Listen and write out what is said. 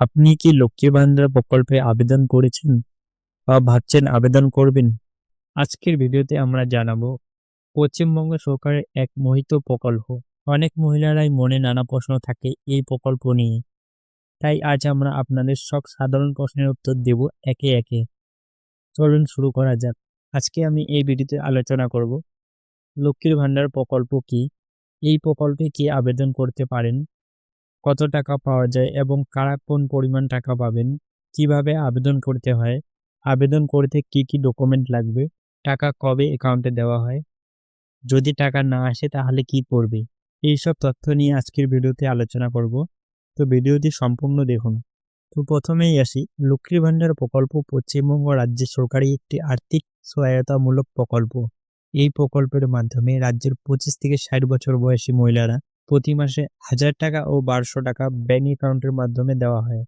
আপনি কি লক্ষ্মী ভান্ডার প্রকল্পে আবেদন করেছেন বা ভাবছেন আবেদন করবেন? আজকের ভিডিওতে আমরা জানাব, পশ্চিমবঙ্গ সরকারের এক মোহিত প্রকল্প। অনেক মহিলারাই মনে নানা প্রশ্ন থাকে এই প্রকল্প নিয়ে। তাই আজ আমরা আপনাদের সব সাধারণ প্রশ্নের উত্তর দেব একে একে। চলুন শুরু করা যাক। আজকে আমি এই ভিডিওতে আলোচনা করব, লক্ষ্মীর ভান্ডার প্রকল্প কি? এই প্রকল্পে কি আবেদন করতে পারেন? কত টাকা পাওয়া যায় এবং কারা কোন পরিমাণ টাকা পাবেন, কীভাবে আবেদন করতে হয়, আবেদন করতে কি কি ডকুমেন্ট লাগবে, টাকা কবে অ্যাকাউন্টে দেওয়া হয়, যদি টাকা না আসে তাহলে কি করবে, এইসব তথ্য নিয়ে আজকের ভিডিওতে আলোচনা করব। তো ভিডিওটি সম্পূর্ণ দেখুন। তো প্রথমেই আসি লক্ষ্মীর ভান্ডার প্রকল্প পশ্চিমবঙ্গ রাজ্য সরকারি একটি আর্থিক সহায়তামূলক প্রকল্প। এই প্রকল্পের মাধ্যমে রাজ্যের পঁচিশ থেকে ষাট বছর বয়সী মহিলারা প্রতি মাসে হাজার টাকা ও বারোশো টাকা ব্যাঙ্ক অ্যাকাউন্টের মাধ্যমে দেওয়া হয়।